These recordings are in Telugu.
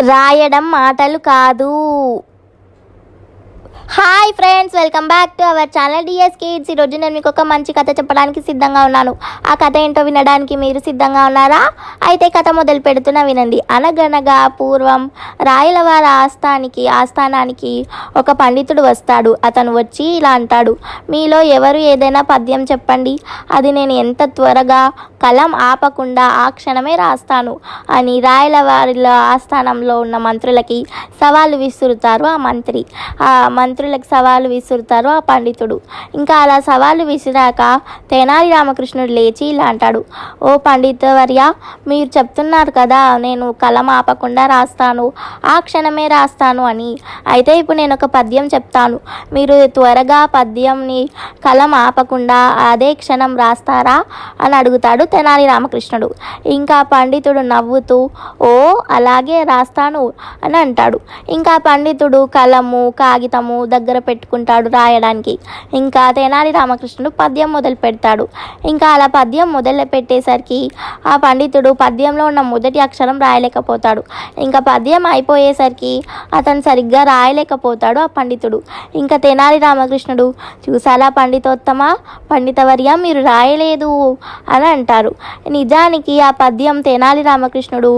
రాయడం మాటలు కాదు. Hi friends welcome back to our channel DS kids ఈరోజు నేను మీకు ఒక మంచి కథ చెప్పడానికి సిద్ధంగా ఉన్నాను. ఆ కథ ఏంటో వినడానికి మీరు సిద్ధంగా ఉన్నారా? అయితే కథ మొదలు పెడుతున్నా వినండి. అనగనగా పూర్వం రాయలవారి ఆస్థానికి ఆస్థానానికి ఒక పండితుడు వస్తాడు. అతను వచ్చి ఇలా అంటాడు మీలో ఎవరు ఏదైనా పద్యం చెప్పండి. అది నేను ఎంత త్వరగా కలం ఆపకుండా ఆ క్షణమే రాస్తాను అని రాయలవారిలో ఆస్థానంలో ఉన్న మంత్రులకి సవాలు విసురుతారు ఆ మంత్రి. ఆ మంత్రి మంత్రులకు సవాలు విసురుతారు ఆ పండితుడు. ఇంకా అలా సవాలు విసిరాక తెనాలి రామకృష్ణుడు లేచి ఇలా అంటాడు ఓ పండితవర్య మీరు చెప్తున్నారు కదా నేను కలం ఆపకుండా రాస్తాను ఆ క్షణమే రాస్తాను అని. అయితే ఇప్పుడు నేను ఒక పద్యం చెప్తాను. మీరు త్వరగా పద్యంని కలం ఆపకుండా అదే క్షణం రాస్తారా? అని అడుగుతాడు తెనాలి రామకృష్ణుడు. ఇంకా పండితుడు నవ్వుతూ ఓ అలాగే రాస్తాను అని అంటాడు. ఇంకా పండితుడు కలము కాగితము దగ్గర పెట్టుకుంటాడు రాయడానికి. ఇంకా తెనాలి రామకృష్ణుడు పద్యం మొదలు పెడతాడు. ఇంకా అలా పద్యం మొదలు పెట్టేసరికి ఆ పండితుడు పద్యంలో ఉన్న మొదటి అక్షరం రాయలేకపోతాడు. ఇంకా పద్యం అయిపోయేసరికి అతను సరిగ్గా రాయలేకపోతాడు ఆ పండితుడు. ఇంకా తెనాలి రామకృష్ణుడు చూసాలా పండితోత్తమ? పండితవర్య మీరు రాయలేదు అని అంటారు. నిజానికి ఆ పద్యం తెనాలి రామకృష్ణుడు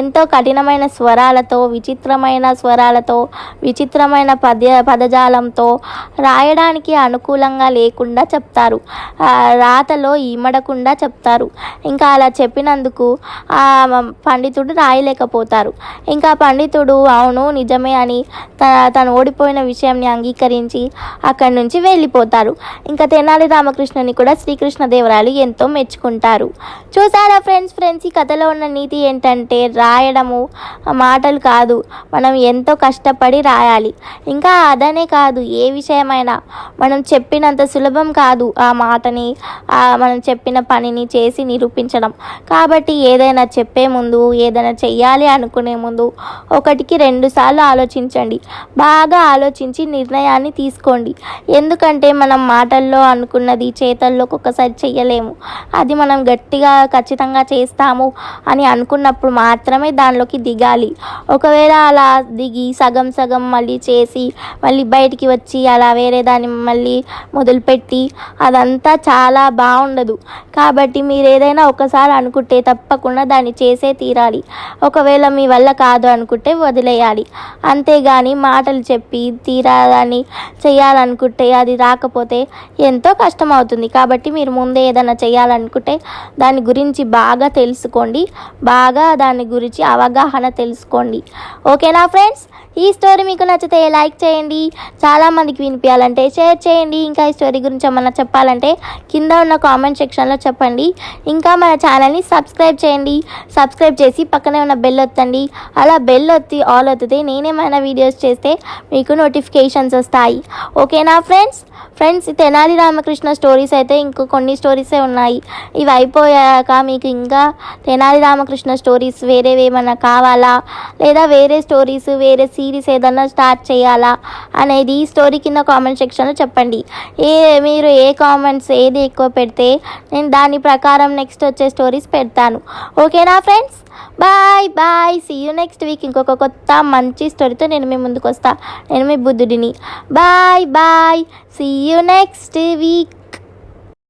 ఎంతో కఠినమైన స్వరాలతో విచిత్రమైన స్వరాలతో విచిత్రమైన పద్య పద పదజాలంతో రాయడానికి అనుకూలంగా లేకుండా చెప్తారు. రాతలో ఈమడకుండా చెప్తారు. ఇంకా అలా చెప్పినందుకు ఆ పండితుడు రాయలేకపోతారు. ఇంకా పండితుడు అవును నిజమే అని తను ఓడిపోయిన విషయాన్ని అంగీకరించి అక్కడి నుంచి వెళ్ళిపోతారు. ఇంకా తెనాలి రామకృష్ణుని కూడా శ్రీకృష్ణదేవరాయలు ఎంతో మెచ్చుకుంటారు. చూసారా ఫ్రెండ్స్ ఫ్రెండ్స్ ఈ కథలో ఉన్న నీతి ఏంటంటే రాయడము మాటలు కాదు. మనం ఎంతో కష్టపడి రాయాలి. ఇంకా అదన్ కాదు ఏ విషయమైనా. మనం చెప్పినంత సులభం కాదు ఆ మాటని ఆ మనం చెప్పిన పనిని చేసి నిరూపించడం. కాబట్టి ఏదైనా చెప్పే ముందు ఏదైనా చెయ్యాలి అనుకునే ముందు ఒకటికి రెండు సార్లు ఆలోచించండి. బాగా ఆలోచించి నిర్ణయాన్ని తీసుకోండి. ఎందుకంటే మనం మాటల్లో అనుకున్నది చేతల్లోకి ఒకసారి చెయ్యలేము. అది మనం గట్టిగా ఖచ్చితంగా చేస్తాము అని అనుకున్నప్పుడు మాత్రమే దానిలోకి దిగాలి. ఒకవేళ అలా దిగి సగం సగం మళ్ళీ చేసి మళ్ళీ బయటికి వచ్చి అలా వేరే దాన్ని మళ్ళీ మొదలుపెట్టి అదంతా చాలా బాగుండదు. కాబట్టి మీరు ఏదైనా ఒకసారి అనుకుంటే తప్పకుండా దాన్ని చేసే తీరాలి. ఒకవేళ మీ వల్ల కాదు అనుకుంటే వదిలేయాలి. అంతేగాని మాటలు చెప్పి తీరాలని చేయాలనుకుంటే అది రాకపోతే ఎంతో కష్టం అవుతుంది కాబట్టి మీరు ముందే ఏదైనా చేయాలనుకుంటే దాని గురించి బాగా తెలుసుకోండి. బాగా దాని గురించి అవగాహన తెలుసుకోండి. ఓకేనా ఫ్రెండ్స్? ఈ స్టోరీ మీకు నచ్చితే లైక్ చేయండి. చాలామందికి వినిపించాలంటే షేర్ చేయండి. ఇంకా ఈ స్టోరీ గురించి ఏమన్నా చెప్పాలంటే కింద ఉన్న కామెంట్ సెక్షన్లో చెప్పండి. ఇంకా మన ఛానల్ని సబ్స్క్రైబ్ చేయండి. సబ్స్క్రైబ్ చేసి పక్కనే ఉన్న బెల్ ఒత్తండి. అలా బెల్ ఒత్తి ఆల్ ఒత్తితే నేనేమైనా వీడియోస్ చేస్తే మీకు నోటిఫికేషన్స్ వస్తాయి. ఓకేనా friends friends Tenali Ramakrishna stories అయితే ఇంకో కొన్ని స్టోరీసే ఉన్నాయి. ఇవి అయిపోయాక మీకు ఇంకా తెనాలి రామకృష్ణ స్టోరీస్ వేరేవి ఏమైనా కావాలా? లేదా వేరే స్టోరీస్ వేరే సిరీస్ ఏదన్నా స్టార్ట్ చేయాలా? అనేది ఈ స్టోరీ కింద కామెంట్ సెక్షన్లో చెప్పండి. ఏ మీరు ఏ కామెంట్స్ ఏది ఎక్కువ పెడితే నేను దాని ప్రకారం నెక్స్ట్ వచ్చే స్టోరీస్ పెడతాను. ఓకేనా friends bye bye see you next week ఇంకొక కొత్త మంచి స్టోరీతో నేను మీ ముందుకు వస్తా. నేను మీ బుద్ధుడిని. Bye bye see you next week